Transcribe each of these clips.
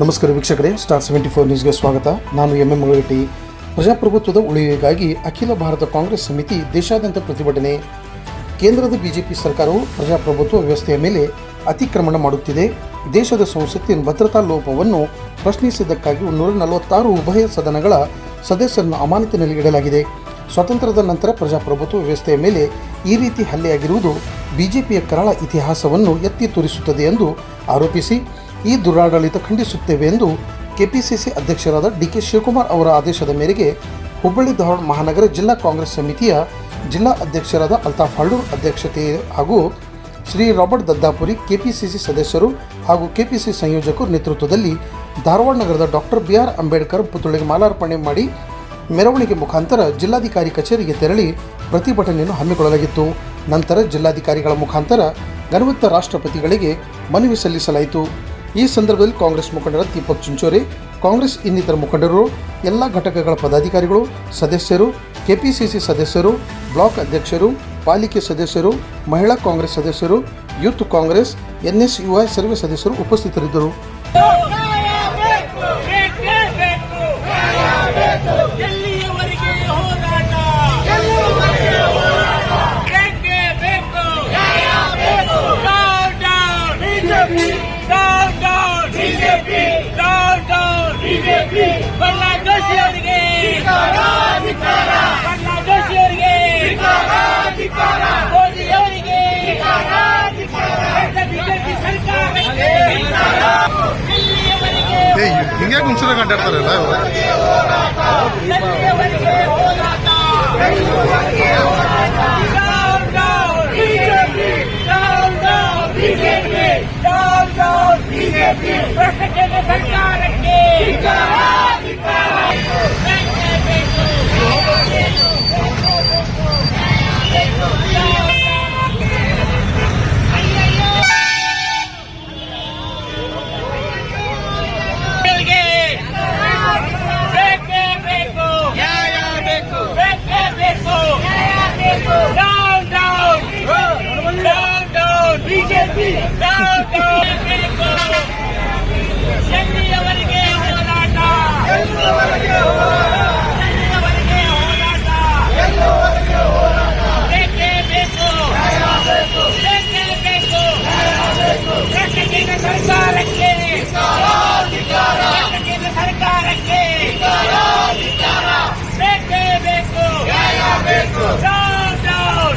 ನಮಸ್ಕಾರ ವೀಕ್ಷಕರೇ star seventy four ನ್ಯೂಸ್ಗೆ ಸ್ವಾಗತ. ನಾನು ಎಂ ಎಂ ಮುಳಗಟ್ಟಿ ಪ್ರಜಾಪ್ರಭುತ್ವದ ಉಳಿವಿಗಾಗಿ ಅಖಿಲ ಭಾರತ ಕಾಂಗ್ರೆಸ್ ಸಮಿತಿ ದೇಶಾದ್ಯಂತ ಪ್ರತಿಭಟನೆ. ಕೇಂದ್ರದ ಬಿಜೆಪಿ ಸರ್ಕಾರವು ಪ್ರಜಾಪ್ರಭುತ್ವ ವ್ಯವಸ್ಥೆಯ ಮೇಲೆ ಅತಿಕ್ರಮಣ ಮಾಡುತ್ತಿದೆ. ದೇಶದ ಸಂಸತ್ತಿನ ಭದ್ರತಾ ಲೋಪವನ್ನು ಪ್ರಶ್ನಿಸಿದ್ದಕ್ಕಾಗಿ ನೂರ ನಲವತ್ತಾರು ಉಭಯ ಸದನಗಳ ಸದಸ್ಯರನ್ನು ಅಮಾನತಿನಲ್ಲಿ ಇಡಲಾಗಿದೆ. ಸ್ವಾತಂತ್ರ್ಯದ ನಂತರ ಪ್ರಜಾಪ್ರಭುತ್ವ ವ್ಯವಸ್ಥೆಯ ಮೇಲೆ ಈ ರೀತಿ ಹಲ್ಲೆಯಾಗಿರುವುದು ಬಿಜೆಪಿಯ ಕರಾಳ ಇತಿಹಾಸವನ್ನು ಎತ್ತಿ ತೋರಿಸುತ್ತದೆ ಎಂದು ಆರೋಪಿಸಿ ಈ ದುರಾಡಳಿತ ಖಂಡಿಸುತ್ತೇವೆ ಎಂದು ಕೆಪಿಸಿಸಿ ಅಧ್ಯಕ್ಷರಾದ ಡಿಕೆ ಶಿವಕುಮಾರ್ ಅವರ ಆದೇಶದ ಮೇರೆಗೆ ಹುಬ್ಬಳ್ಳಿ ಧಾರವಾಡ ಮಹಾನಗರ ಜಿಲ್ಲಾ ಕಾಂಗ್ರೆಸ್ ಸಮಿತಿಯ ಜಿಲ್ಲಾ ಅಧ್ಯಕ್ಷರಾದ ಅಲ್ತಾಫ್ ಹಳ್ಳೂರ್ ಅಧ್ಯಕ್ಷತೆ ಹಾಗೂ ಶ್ರೀ ರಾಬರ್ಟ್ ದದ್ದಾಪುರಿ ಕೆಪಿಸಿಸಿ ಸದಸ್ಯರು ಹಾಗೂ ಕೆಪಿಸಿ ಸಂಯೋಜಕರು ನೇತೃತ್ವದಲ್ಲಿ ಧಾರವಾಡ ನಗರದ ಡಾಕ್ಟರ್ ಬಿ ಆರ್ ಅಂಬೇಡ್ಕರ್ ಪುತ್ಥಳಿಗೆ ಮಾಲಾರ್ಪಣೆ ಮಾಡಿ ಮೆರವಣಿಗೆ ಮುಖಾಂತರ ಜಿಲ್ಲಾಧಿಕಾರಿ ಕಚೇರಿಗೆ ತೆರಳಿ ಪ್ರತಿಭಟನೆಯನ್ನು ಹಮ್ಮಿಕೊಳ್ಳಲಾಗಿತ್ತು. ನಂತರ ಜಿಲ್ಲಾಧಿಕಾರಿಗಳ ಮುಖಾಂತರ ಗಣವತ್ತ ರಾಷ್ಟ್ರಪತಿಗಳಿಗೆ ಮನವಿ ಸಲ್ಲಿಸಲಾಯಿತು. ಈ ಸಂದರ್ಭದಲ್ಲಿ ಕಾಂಗ್ರೆಸ್ ಮುಖಂಡರ ದೀಪಕ್ ಚುಂಚೋರೆ, ಕಾಂಗ್ರೆಸ್ ಇನ್ನಿತರ ಮುಖಂಡರು, ಎಲ್ಲ ಘಟಕಗಳ ಪದಾಧಿಕಾರಿಗಳು, ಸದಸ್ಯರು, ಕೆಪಿಸಿಸಿ ಸದಸ್ಯರು, ಬ್ಲಾಕ್ ಅಧ್ಯಕ್ಷರು, ಪಾಲಿಕೆ ಸದಸ್ಯರು, ಮಹಿಳಾ ಕಾಂಗ್ರೆಸ್ ಸದಸ್ಯರು, ಯೂತ್ ಕಾಂಗ್ರೆಸ್ ಎನ್ಎಸ್ಯುಐ ಸರ್ವೆ ಸದಸ್ಯರು ಉಪಸ್ಥಿತರಿದ್ದರು. ಬಣ್ಣ ಜೋಶಿ ಅವರಿಗೆ ಬಣ್ಣ ಜೋಶಿ ಅವರಿಗೆ ಮೋದಿ ಅವರಿಗೆ ಬಿಜೆಪಿ ಎಲ್ಲಿಯವರೆಗೆ ಹಿಂಗೆ ಮುಂಚೆ ಅಡ್ಡಾಡ್ತಾರಲ್ಲ ಇವ್ರು? ಎಲ್ಲಿಯವರೆಗೆ ಹೋರಾಟ down down BJP down down BJP down down BJP ಭ್ರಷ್ಟಕೆಂದ್ರ ಸರ್ಕಾರಕ್ಕೆ ಬೇಕೇ ಬೇಕು. ಅವರಿಗೆ ಬೇಕೇ ಬೇಕು ನ್ಯಾಯ ಬೇಕು ಬೇಕೇ ಬೇಕು ನ್ಯಾಯ ಬೇಕು down down down down BJP down down ಬೇಕು ಎಲ್ಲಿಯವರೆಗೆ ಹೋರಾಟ ಎಲ್ಲಿಯವರೆಗೆ ಹೋರಾಟ ಬೇಕೇ ಬೇಕು ಬೇಕೇ ಬೇಕು ಭ್ರಷ್ಟಕೆಂದ್ರ ಸರ್ಕಾರಕ್ಕೆ ಭ್ರಷ್ಟಕೆಂದ್ರ ಸರ್ಕಾರಕ್ಕೆ ಬೇಕೇ ಬೇಕು ಡೌನ್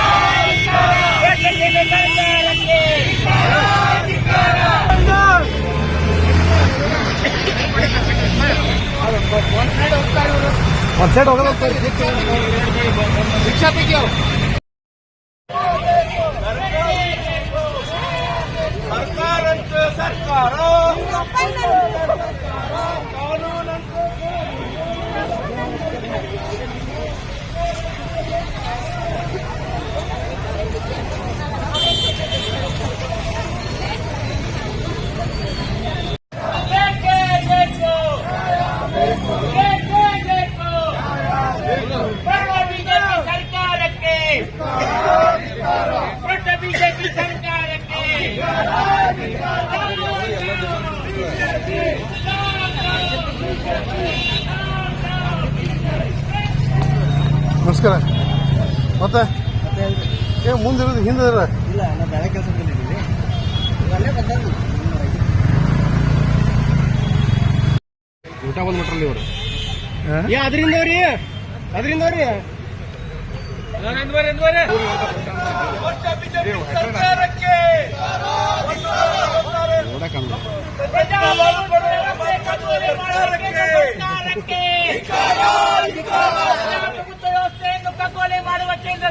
ಒಂದು ಸೈಡ್ ಹೋಗೋದು ಸರ್ಕಾರಂತ ಸರ್ಕಾರ ಬೇಕೇ ಬೇಕು ಬೇಕೇ ಬೇಕು ಬರುವ ಬಿಜೆಪಿ ಸರ್ಕಾರಕ್ಕೆ ದೊಡ್ಡ ಬಿಜೆಪಿ ಸರ್ಕಾರಕ್ಕೆ ನಮಸ್ಕಾರ. ಮತ್ತೆ? ಏ ಮುಂದಿರೋದು ಹಿಂದೆ ಇಲ್ಲ ನಾ ಬೇರೆ ಕೆಲಸ ಬಂದಿದ್ದೀವಿ. ಅಲ್ಲೇ ಬಂದದ್ದು ಊಟ ಬಂದ್ಬಿಟ್ರಲ್ಲಿ ಇವರು. ಏ ಅದರಿಂದ ರೀ ಅದರಿಂದ ರೀ ಮಾಡುವ ಕೇಂದ್ರ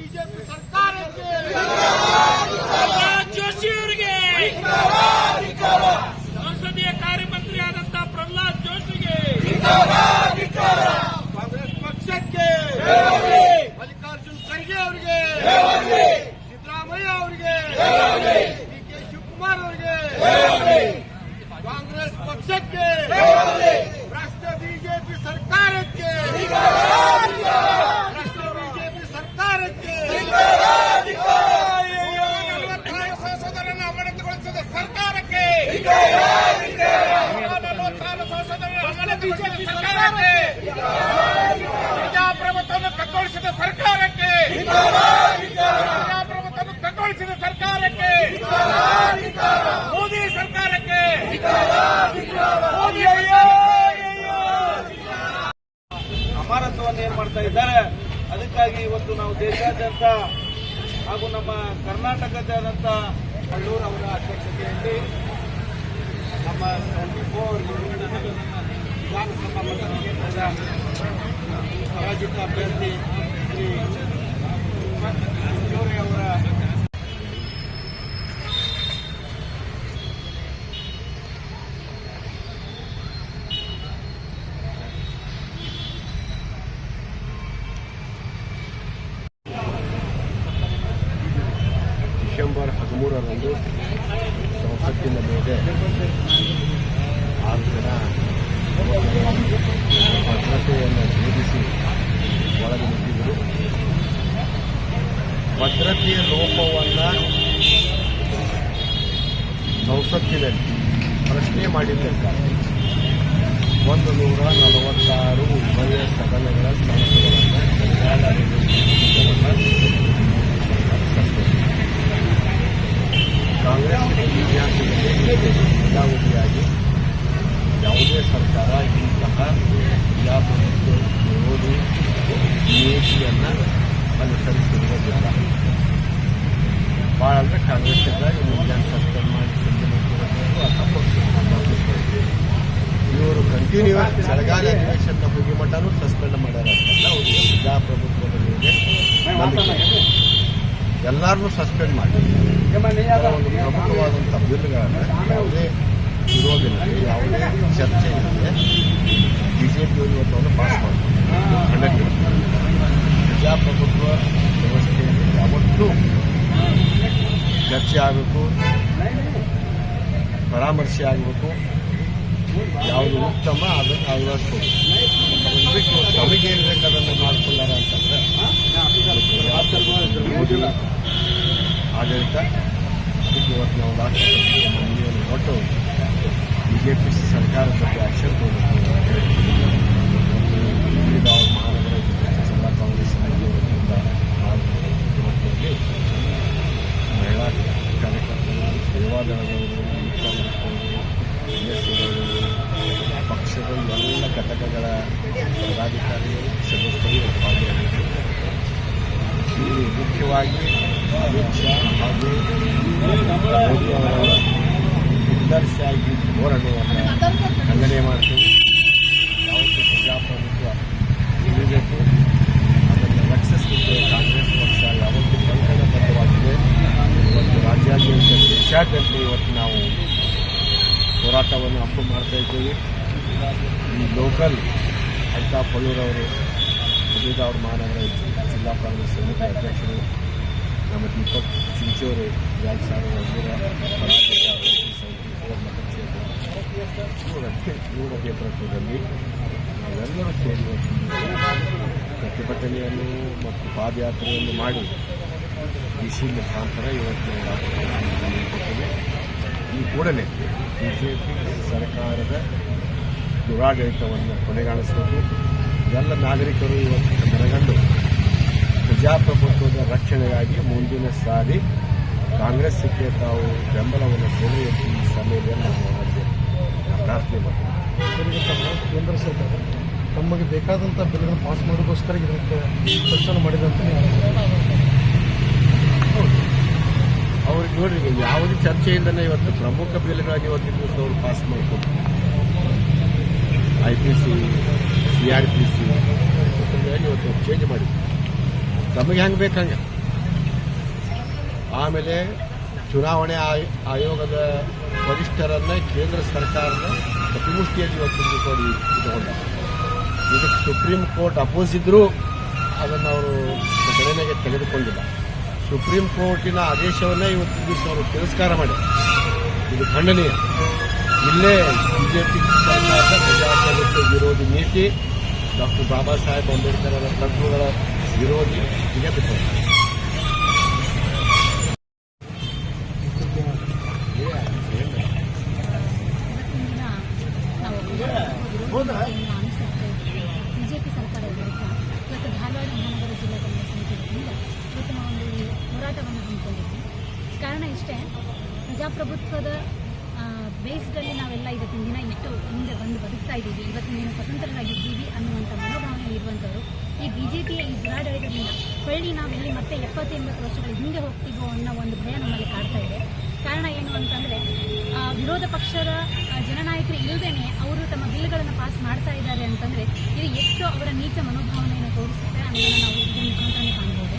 ಬಿಜೆಪಿ ಸರ್ಕಾರಕ್ಕೆ ಜೋಶಿ ಅವರಿಗೆ ಸಂಸದೀಯ ಕಾರ್ಯಮಂತ್ರಿ ಆದಂತಹ ಪ್ರಹ್ಲಾದ್ ಜೋಶಿಗೆ ಕಾಂಗ್ರೆಸ್ ಪಕ್ಷಕ್ಕೆ ಅವರಿಗೆ ಸಿದ್ದರಾಮಯ್ಯ ಅವರಿಗೆ ಡಿ ಕೆ ಶಿವಕುಮಾರ್ ಅವರಿಗೆ ಅಮಾನತವನ್ನು ಏನ್ ಮಾಡ್ತಾ ಇದ್ದಾರೆ, ಅದಕ್ಕಾಗಿ ಇವತ್ತು ನಾವು ದೇಶಾದ್ಯಂತ ಹಾಗೂ ನಮ್ಮ ಕರ್ನಾಟಕದಾದಂಥ ಅಳ್ಳೂರ್ ಅವರ ಅಧ್ಯಕ್ಷತೆಯಲ್ಲಿ ನಮ್ಮ ಟ್ವೆಂಟಿ ಫೋರ್ ವಿಧಾನಸಭಾ ಪರಾಜಿತ ಅಭ್ಯರ್ಥಿ ಶ್ರೀ ಅವರ ಡಿಸೆಂಬರ್ ಹದಿಮೂರರಂದು ಸಂಸತ್ತಿನ ಮೇಲೆ ಆರು ಜನ ಭದ್ರತೆಯನ್ನು ಭೇದಿಸಿ ಒಳಗೆ ನಿಂತಿದ್ದರು. ಭದ್ರತೆಯ ಲೋಪವನ್ನು ಸಂಸತ್ತಿನಲ್ಲಿ ಪ್ರಶ್ನೆ ಮಾಡಿದ್ದಕ್ಕಾಗಿ ಒಂದು ನೂರ ನಲವತ್ತಾರು ಉಭಯ ಸದನಗಳ ಸಂಸದರನ್ನು ಯಾವುದಾಗಿ ಯಾವುದೇ ಸರ್ಕಾರ ಇಂತಹ ಪ್ರಜಾಪ್ರಭುತ್ವ ವಿರೋಧಿ ನೀತಿಯನ್ನು ಅನುಸರಿಸಿರುವುದಿಲ್ಲ ಭಾಳ ಅಂದರೆ ಕಾಂಗ್ರೆಸ್ ಸರ್ಕಾರ ಮುಂಜಾನೆ ಸಸ್ಪೆಂಡ್ ಮಾಡಿ ಇವರು ಕಂಟಿನ್ಯೂಸ್ ಚಳಿಗಾಲ ಅಧಿವೇಶನ ಹೋಗಿ ಮಟ್ಟನೂ ಸಸ್ಪೆಂಡ್ ಮಾಡ್ಯಾರ ಅಂತ ಪ್ರಜಾಪ್ರಭುತ್ವದ ಮೇಲೆ. ಎಲ್ಲರನ್ನೂ ಸಸ್ಪೆಂಡ್ ಮಾಡಿ. ಪ್ರಮುಖವಾದಂಥ ಬಿಲ್ಗಳನ್ನು ಯಾವುದೇ ವಿರೋಧನೆ ಯಾವುದೇ ಚರ್ಚೆ ಇಲ್ಲದೆ ಬಿಜೆಪಿಯವರು ಇವತ್ತು ಅವನು ಪಾಸ್ ಮಾಡಿ ಪ್ರಜಾಪ್ರಭುತ್ವ ವ್ಯವಸ್ಥೆಯಲ್ಲಿ ಯಾವತ್ತೂ ಚರ್ಚೆ ಆಗಬೇಕು, ಪರಾಮರ್ಶೆ ಆಗಬೇಕು, ಯಾವುದು ಉತ್ತಮ ಅದನ್ನು ತಮಗೆ ಏನು ಬೇಕು ಮಾಡ್ಕೊಳ್ಳಾರ ಅಂತಂದ್ರೆ ಮೋದಿ ಆಡಳಿತ? ಅದಕ್ಕೆ ಇವತ್ತು ನಾವು ರಾಷ್ಟ್ರಪತಿ ಮನವಿಯನ್ನು ಕೊಟ್ಟು ಬಿ ಜೆ ಪಿ ಸರ್ಕಾರದ ಬಗ್ಗೆ ಅಂತ ಹೇಳಿ ವಿವಿಧ ಮಹಾನಗರ ಜಿಲ್ಲಾ ಕಾಂಗ್ರೆಸ್ ಸಮಿತಿ ವತಿಯಿಂದ ಮಾಡಿದ ಇವತ್ತಿನಲ್ಲಿ ಮಹಿಳಾ ಕಾರ್ಯಕರ್ತರು ಸೇವಾದಳದವರು ಯೂತ್ ಕಾಂಗ್ರೆಸ್ನವರು ಎಸ್ಸಿಗಳು ಪಕ್ಷದ ಎಲ್ಲ ಘಟಕಗಳ ಪದಾಧಿಕಾರಿಗಳು ಸದಸ್ಯರು ಭಾಗಿಯಾಗಿದ್ದರು ಇಲ್ಲಿ ಮುಖ್ಯವಾಗಿ ಅಮಿತ್ ಶಾ ಹಾಗೂ ಮೋದಿ ಅವರ ನಿರ್ದರ್ಶಾಗಿ ಧೋರಣೆಯನ್ನು ಖಂಡನೆ ಮಾಡ್ತೀವಿ ಯಾವತ್ತೂ ಪ್ರಜಾಪ್ರಭುತ್ವ ಉಳಿಬೇಕು ಅದನ್ನು ರಕ್ಷಿಸಲಿಕ್ಕೆ ಕಾಂಗ್ರೆಸ್ ಪಕ್ಷ ಯಾವತ್ತೂ ಕಂಕಣಬದ್ಧವಾಗಿದೆ ಇವತ್ತು ರಾಜ್ಯಾದ್ಯಂತ ದೇಶಾದ್ಯಂತ ಇವತ್ತು ನಾವು ಹೋರಾಟವನ್ನು ಅಪ್ಪು ಮಾಡ್ತಾ ಇದ್ದೀವಿ. ಈ ಲೋಕಲ್ ಅವರು ಹುಡುಗ ಅವ್ರ ಮಹಾನಗರ ಜಿಲ್ಲಾ ಕಾಂಗ್ರೆಸ್ ಸಮಿತಿ ಅಧ್ಯಕ್ಷರು, ನಮ್ಮ ದೀಪಕ್ ಚಿಂಚೋರು ಎರಡು ಸಾವಿರದ ಇವರ ನೇತೃತ್ವದಲ್ಲಿ ನಾವೆಲ್ಲರೂ ಸೇರಿ ಪ್ರತಿಭಟನೆಯನ್ನು ಮತ್ತು ಪಾದಯಾತ್ರೆಯನ್ನು ಮಾಡಿ ಬಿಸಿ ಮುಖಾಂತರ ಇವತ್ತು ರಾಷ್ಟ್ರಪತಿ ಕೂಡಲೇ ಬಿ ಜೆ ಪಿ ಸರ್ಕಾರದ ದುರಾಡಳಿತವನ್ನು ಕೊನೆಗಾಣಿಸಬೇಕು. ಎಲ್ಲ ನಾಗರಿಕರು ಇವತ್ತು ಮನಗಂಡು ಪ್ರಜಾಪ್ರಭುತ್ವದ ರಕ್ಷಣೆಗಾಗಿ ಮುಂದಿನ ಸಾರಿ ಕಾಂಗ್ರೆಸ್ಗೆ ತಾವು ಬೆಂಬಲವನ್ನು ಸೆಳೆಯಲು ಈ ಸಮಯದಲ್ಲಿ ನಾವು ಪ್ರಾರ್ಥನೆ ಮಾಡ್ತೀವಿ ಕೇಂದ್ರ ಸರ್ಕಾರ ತಮಗೆ ಬೇಕಾದಂಥ ಬಿಲ್ಗಳನ್ನು ಪಾಸ್ ಮಾಡೋಕ್ಕೋಸ್ಕರ ಇದಕ್ಕೆ ಕೆಲಸ ಮಾಡಿದಂತ ಅವರಿಗೆ ನೋಡ್ರಿ ಯಾವುದೇ ಚರ್ಚೆಯಿಂದನೇ ಇವತ್ತು ಪ್ರಮುಖ ಬಿಲ್ಗಳನ್ನು ಇವತ್ತು ದಿವಸ ಅವರು ಪಾಸ್ ಮಾಡಿಕೊಟ್ಟು I P C C R P C ಇವತ್ತು ಚೇಂಜ್ ಮಾಡಿ ತಮಗೆ ಹೆಂಗೆ ಬೇಕಂಗೆ ಆಮೇಲೆ ಚುನಾವಣೆ ಆಯ್- ಆಯೋಗದ ವರಿಷ್ಠರನ್ನ ಕೇಂದ್ರ ಸರ್ಕಾರದ ಪ್ರತಿಮುಷ್ಟಿಯಲ್ಲಿ ಇವತ್ತು ಇಟ್ಟುಕೊಂಡ ಇದಕ್ಕೆ ಸುಪ್ರೀಂ ಕೋರ್ಟ್ ಅಪೋಸ್ ಇದ್ರೂ ಅದನ್ನು ಅವರು ಗಣನೆಗೆ ತೆಗೆದುಕೊಂಡಿಲ್ಲ. ಸುಪ್ರೀಂ ಕೋರ್ಟಿನ ಆದೇಶವನ್ನೇ ಇವತ್ತು ದಿವಸ ಅವರು ತಿರಸ್ಕಾರ ಮಾಡಿ. ಇದು ಖಂಡನೀಯ. ಇಲ್ಲೇ ಬಿಜೆಪಿ ಸರ್ಕಾರದ ಪ್ರಜಾಪ್ರಭುತ್ವ ವಿರೋಧಿ ನೀತಿ ಡಾಕ್ಟರ್ ಬಾಬಾ ಸಾಹೇಬ್ ಅಂಬೇಡ್ಕರ್ ಅವರ ತತ್ವಗಳ ವಿರೋಧಿ. ಇದೆ ಬಿಟ್ಟರು ಇವತ್ತಿನ ನಾವು ವಿರೋಧತೆಯನ್ನು ಅನುಸರಿಸ್ತಾ ಇದ್ದೀವಿ ಬಿಜೆಪಿ ಸರ್ಕಾರದ ವಿರುದ್ಧ ಇವತ್ತು ಧಾರವಾಡ ಮಹಾನಗರ ಜಿಲ್ಲಾ ಕಾಂಗ್ರೆಸ್ ಸಮಿತಿ ವತಿಯಿಂದ ಇವತ್ತು ನಾವು ಒಂದು ಹೋರಾಟವನ್ನು ಹಮ್ಮಿಕೊಂಡಿದ್ವಿ ಕಾರಣ ಇಷ್ಟೇ ಪ್ರಜಾಪ್ರಭುತ್ವದ ಬೇಸ್ಡಲ್ಲಿ ನಾವೆಲ್ಲ ಇವತ್ತಿನ ದಿನ ಇಷ್ಟು ಮುಂದೆ ಬಂದು ಬದುಕ್ತಾ ಇದ್ದೀವಿ ಇವತ್ತಿನ ದಿನ ಸ್ವತಂತ್ರರಾಗಿದ್ದೀವಿ ಅನ್ನುವಂಥ ಮನೋಭಾವನೆ ಇರುವಂಥವ್ರು ಈ ಬಿಜೆಪಿಯ ಈ ಹೊಳ್ಳಿ ನಾವೆಲ್ಲಿ ಮತ್ತೆ ಎಪ್ಪತ್ತು ಎಂಬತ್ತು ವರ್ಷಗಳ ಹಿಂದೆ ಹೋಗ್ತೀವೋ ಅನ್ನೋ ಒಂದು ಭಯ ನಮ್ಮಲ್ಲಿ ಕಾಡ್ತಾ ಇದೆ. ಕಾರಣ ಏನು ಅಂತಂದರೆ ವಿರೋಧ ಪಕ್ಷದ ಜನನಾಯಕರು ಇಲ್ಲದೇನೆ ಅವರು ತಮ್ಮ ಬಿಲ್ಗಳನ್ನು ಪಾಸ್ ಮಾಡ್ತಾ ಇದ್ದಾರೆ ಅಂತಂದರೆ, ಇದು ಎಷ್ಟು ಅವರ ನೀಚ ಮನೋಭಾವನೆಯನ್ನು ತೋರಿಸುತ್ತೆ ಅನ್ನೋದನ್ನು ನಾವು ಇದರ ಮುಖಾಂತರನೇ ಕಾಣ್ಬೋದು.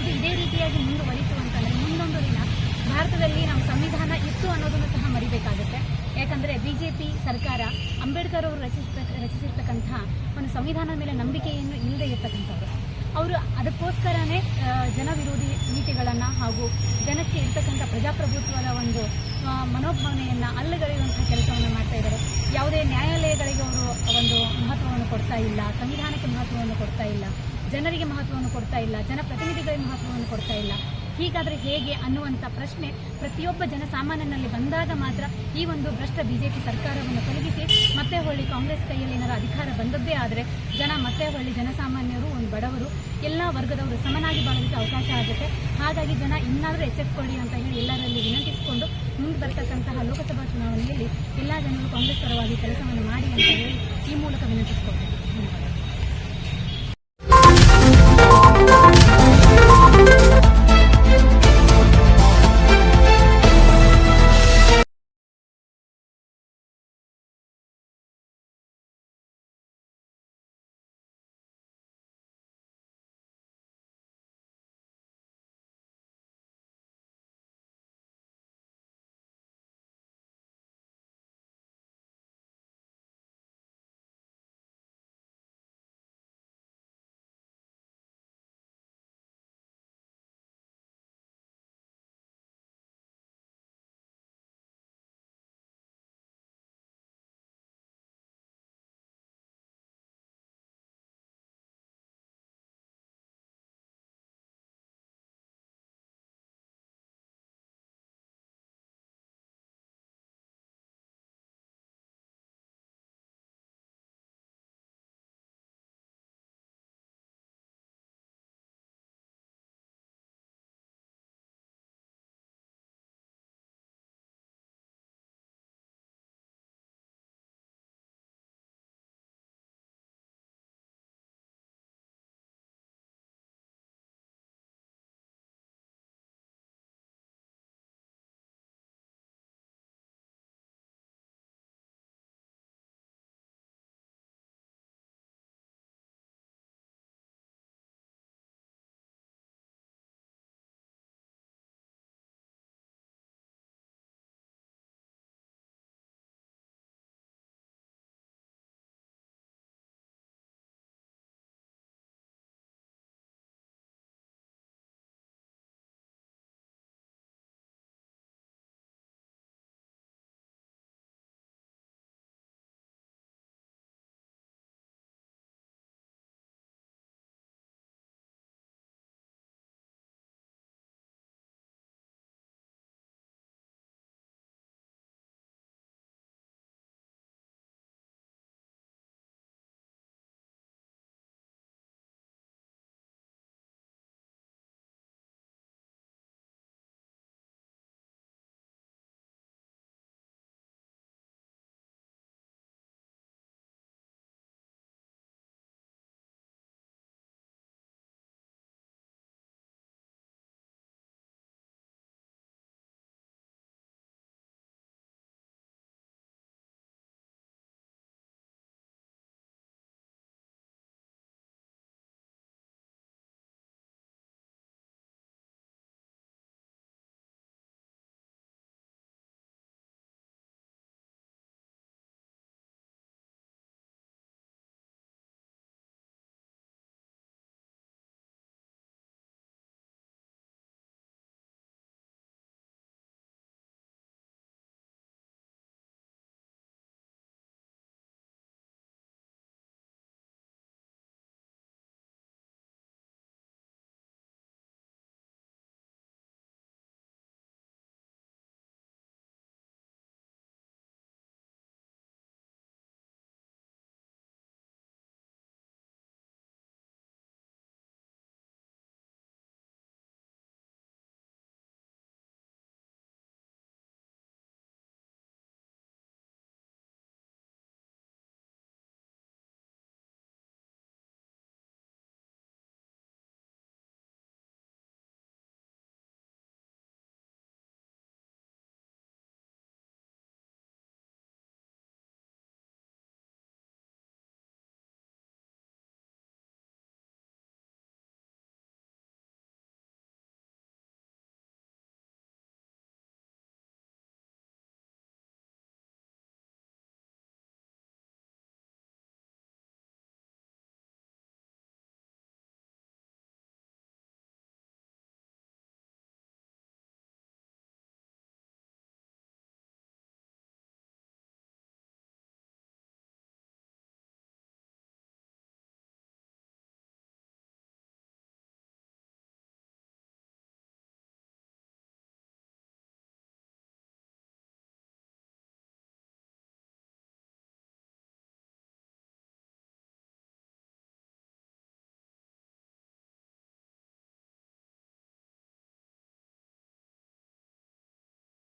ಇದು ಇದೇ ರೀತಿಯಾಗಿ ಮುಂದುವರಿತು ಅಂತಂದರೆ ಮುಂದೊಂದು ದಿನ ಭಾರತದಲ್ಲಿ ನಮ್ಮ ಸಂವಿಧಾನ ಇತ್ತು ಅನ್ನೋದನ್ನು ಸಹ ಮರಿಬೇಕಾಗುತ್ತೆ. ಯಾಕಂದರೆ ಬಿ ಜೆ ಪಿ ಸರ್ಕಾರ ಅಂಬೇಡ್ಕರ್ ಅವರು ರಚಿಸಿದ ರಚಿಸಿರ್ತಕ್ಕಂಥ ಒಂದು ಸಂವಿಧಾನದ ಮೇಲೆ ನಂಬಿಕೆಯನ್ನು ಇಲ್ಲದೆ ಇರ್ತಕ್ಕಂಥವ್ರು. ಅವರು ಅದಕ್ಕೋಸ್ಕರನೇ ಜನವಿರೋಧಿ ಜನ ವಿರೋಧಿ ನೀತಿಗಳನ್ನು ಹಾಗೂ ಜನಕ್ಕೆ ಇರ್ತಕ್ಕಂಥ ಪ್ರಜಾಪ್ರಭುತ್ವದ ಒಂದು ಮನೋಭಾವನೆಯನ್ನು ಅಲ್ಲಗಳೆಯುವಂತಹ ಕೆಲಸವನ್ನು ಮಾಡ್ತಾ ಇದ್ದಾರೆ. ಯಾವುದೇ ನ್ಯಾಯಾಲಯಗಳಿಗೆ ಅವರು ಒಂದು ಮಹತ್ವವನ್ನು ಕೊಡ್ತಾ ಇಲ್ಲ, ಸಂವಿಧಾನಕ್ಕೆ ಮಹತ್ವವನ್ನು ಕೊಡ್ತಾ ಇಲ್ಲ, ಜನರಿಗೆ ಮಹತ್ವವನ್ನು ಕೊಡ್ತಾ ಇಲ್ಲ, ಜನಪ್ರತಿನಿಧಿಗಳಿಗೆ ಮಹತ್ವವನ್ನು ಕೊಡ್ತಾ ಇಲ್ಲ. ಹೀಗಾದರೆ ಹೇಗೆ ಅನ್ನುವಂಥ ಪ್ರಶ್ನೆ ಪ್ರತಿಯೊಬ್ಬ ಜನಸಾಮಾನ್ಯನಲ್ಲಿ ಬಂದಾಗ ಮಾತ್ರ ಈ ಒಂದು ಭ್ರಷ್ಟ ಬಿಜೆಪಿ ಸರ್ಕಾರವನ್ನು ತೊಲಗಿಸಿ ಮತ್ತೆ ಹೊಳ್ಳಿ ಕಾಂಗ್ರೆಸ್ ಕೈಯಲ್ಲಿ ಏನಾದರೂ ಅಧಿಕಾರ ಬಂದದ್ದೇ ಆದರೆ ಜನ ಮತ್ತೆ ಹೊಳ್ಳಿ ಜನಸಾಮಾನ್ಯರು ಒಂದು ಬಡವರು, ಎಲ್ಲ ವರ್ಗದವರು ಸಮನಾಗಿ ಬಾಳೋದಕ್ಕೆ ಅವಕಾಶ ಆಗುತ್ತೆ. ಹಾಗಾಗಿ ಜನ ಇನ್ನಾದರೂ ಎಚ್ಚೆತ್ಕೊಳ್ಳಿ ಅಂತ ಹೇಳಿ ಎಲ್ಲರಲ್ಲಿ ವಿನಂತಿಸಿಕೊಂಡು ಮುಂದೆ ಬರ್ತಕ್ಕಂತಹ ಲೋಕಸಭಾ ಚುನಾವಣೆಯಲ್ಲಿ ಎಲ್ಲ ಜನರು ಕಾಂಗ್ರೆಸ್ ಪರವಾಗಿ ಕೆಲಸವನ್ನು ಮಾಡಿ ಅಂತ ಹೇಳಿ ಈ ಮೂಲಕ ವಿನಂತಿಸಿಕೊಳ್ತೇನೆ. ಧನ್ಯವಾದ.